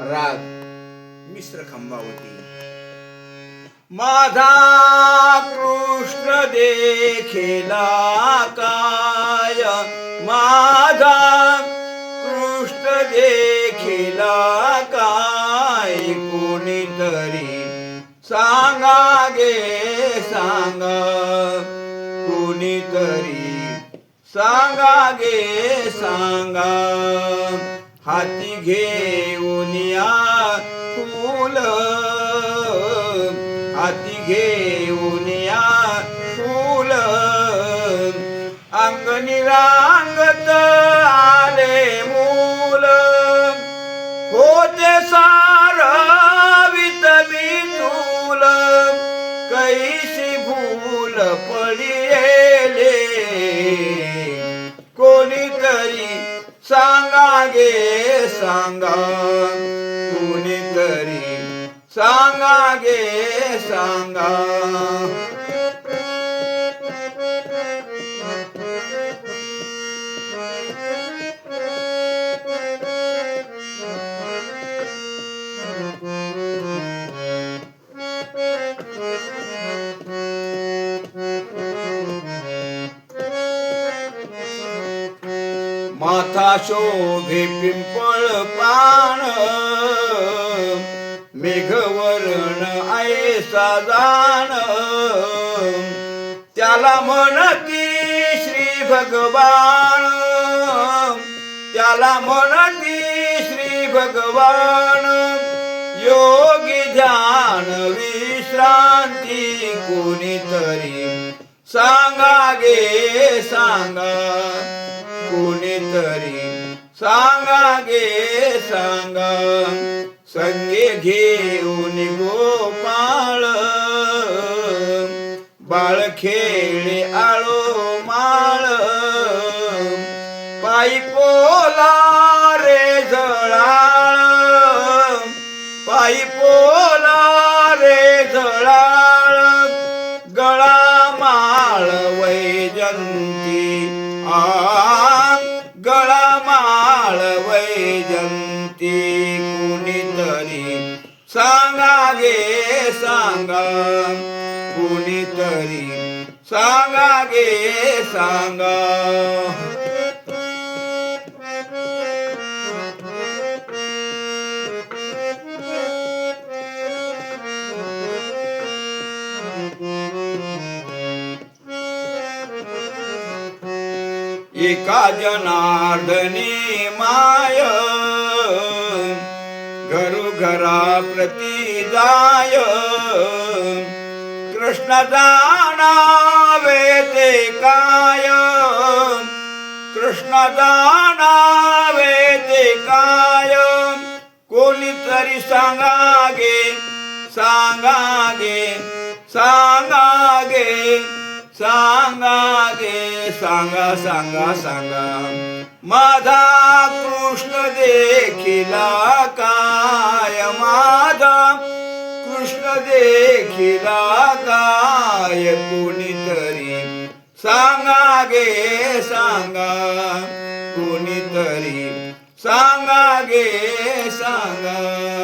राग. मिश्र खंबावती माझा कृष्ण देखिला काय? माझा कृष्ण देखिला काय? कोणीतरी सांगा गे सांगा. कोणीतरी सांगा गे सांगा. हाती घेऊन या फुल. हाती घेऊन या फुल. अंगणी रांगत आले मूल. होते सार बितूल कैसी भूल पडिले कोणीतरी सांगा गे सांगा कोणीतरी सांगा गे सांगा माथा शोभे पिंपळ पान. मेघवरण ऐसा जाण. त्याला म्हणती श्री भगवान. त्याला म्हणती श्री भगवान. योगी ध्यान विश्रांती कोणीतरी सांगा गे सांगा. कोणीतरी सांगा गे सांगा. संगे घेऊन गोपाळ. बाळ खेळे आळो माळ. पायी पोला रे जळाळ. पायी पोला वैजंती कुणीतरी सांगा गे सांगा. कुणीतरी सांगा गे सांगा. एका जनार्दनी मा घरोघरा प्रती जाय कृष्ण जाणावे ते काय। कृष्ण जाणावे ते काय। कोणीतरी सांगा गे सांगा गे सांगा गे सांगा गे सांगा सांगा. सांगा माझा कृष्ण देखिला का देखिला काय कोणीतरी. सांगा गे सांगा. कुणीतरी. सांगा गे सांगा.